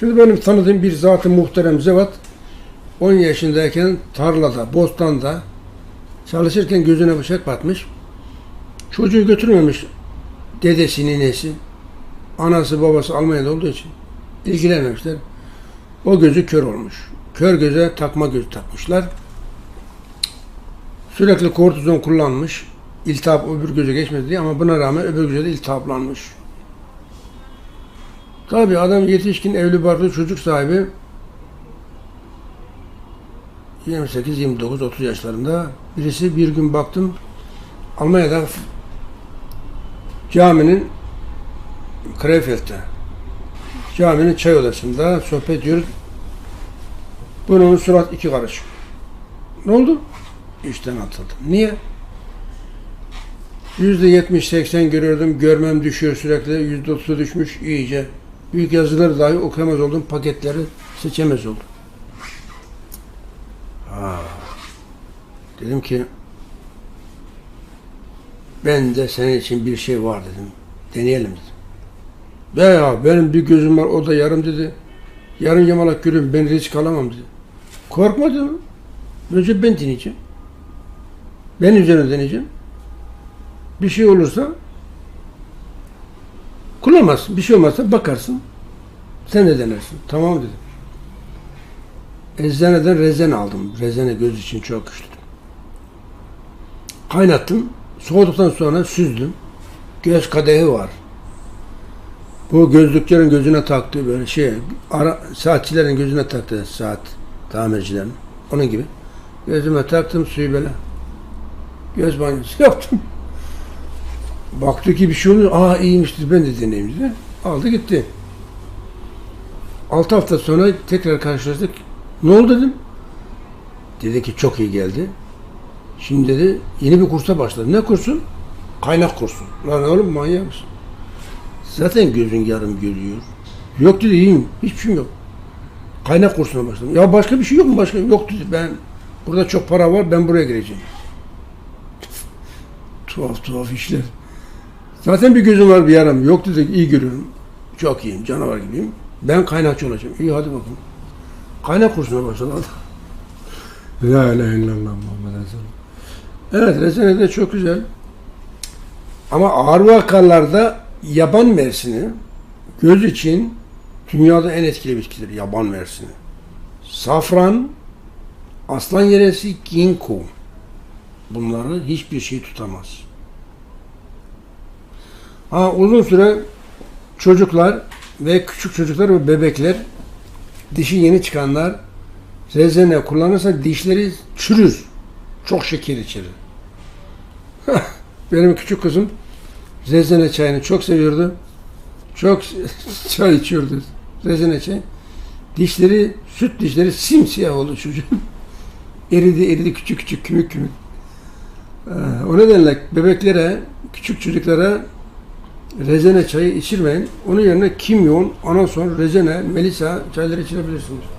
Şimdi benim tanıdığım bir zatı muhterem zevat 10 yaşındayken tarlada, bostanda çalışırken gözüne bıçak batmış. Çocuğu götürmemiş dedesi, ninesi. Anası, babası Almanya'da olduğu için ilgilenmemişler. O gözü kör olmuş. Kör göze takma göz takmışlar. Sürekli kortizon kullanmış. İltihap öbür göze geçmedi diye ama buna rağmen öbür göze de iltihaplanmış. Tabii adam yetişkin evli barklı çocuk sahibi 28, 29, 30 yaşlarında. Birisi bir gün baktım Almanya'da caminin Krefeld'de caminin çay odasında sohbet ediyoruz. Bunun surat iki karış. Ne oldu? İşten atıldım. Niye? Yüzde yetmiş seksen görüyordum. Görmem düşüyor sürekli. Yüzde otuza düşmüş iyice. Büyük yazıları dahi okuyamaz oldum. Paketleri seçemez oldum. Ha. Dedim ki ben de senin için bir şey var dedim. Deneyelim dedim. Be ya benim bir gözüm var o da yarım dedi. Yarım yamalak gülüm ben risk alamam dedi. Korkma dedim. Önce ben deneyeceğim. Ben üzerine deneyeceğim. Bir şey olursa kullanmazsın. Bir şey olmazsa bakarsın. Sen de denersin. Tamam dedim. Eczaneden rezene aldım. Rezene göz için çok güçlü. Kaynattım. Soğuduktan sonra süzdüm. Göz kadehi var. Bu gözlüklerin gözüne taktığı böyle şey, ara, saatçilerin gözüne taktığı saat tamircilerin. Onun gibi. Gözüme taktım suyu böyle. Göz banyosu yaptım. Baktı ki bir şey oluyor. Aa iyiymiş dedi. Ben de deneyeyim dedi. Aldı gitti. Altı hafta sonra tekrar karşılaştık. Ne oldu dedim. Dedi ki çok iyi geldi. Şimdi dedi yeni bir kursa başladı. Ne kursun? Kaynak kursu. Lan oğlum manyak mısın? Zaten gözün yarım görüyor. Yok dedi iyiyim. Hiçbir şeyim yok. Kaynak kursuna başladım. Ya başka bir şey yok mu? Başka yok dedi. Ben burada çok para var. Ben buraya gireceğim. tuhaf tuhaf işler. Zaten bir gözüm var bir yaram. Yok dedi iyi görüyorum. Çok iyiyim. Canavar gibiyim. Ben kaynakçı olacağım. İyi hadi bakalım. Kaynak kursuna başladı. La ilahe illallah Muhammed. Evet rezene de çok güzel. Ama ağır vakalarda yaban mersini göz için dünyada en etkili bitkidir yaban mersini. Safran, aslan yeresi, ginkgo. Bunları hiçbir şey tutamaz. Ha, uzun süre çocuklar ve küçük çocuklar ve bebekler dişi yeni çıkanlar rezene kullanırsa dişleri çürür. Çok şeker içerir. Benim küçük kızım rezene çayını çok seviyordu. Çok çay içiyordu. Rezene çay. Dişleri, süt dişleri simsiyah oldu çocuğun. eridi eridi küçük küçük kümük kümük. Ee, O nedenle bebeklere, küçük çocuklara rezene çayı içirmeyin. Onun yerine kimyon, anason, rezene, melisa çayları içirebilirsiniz.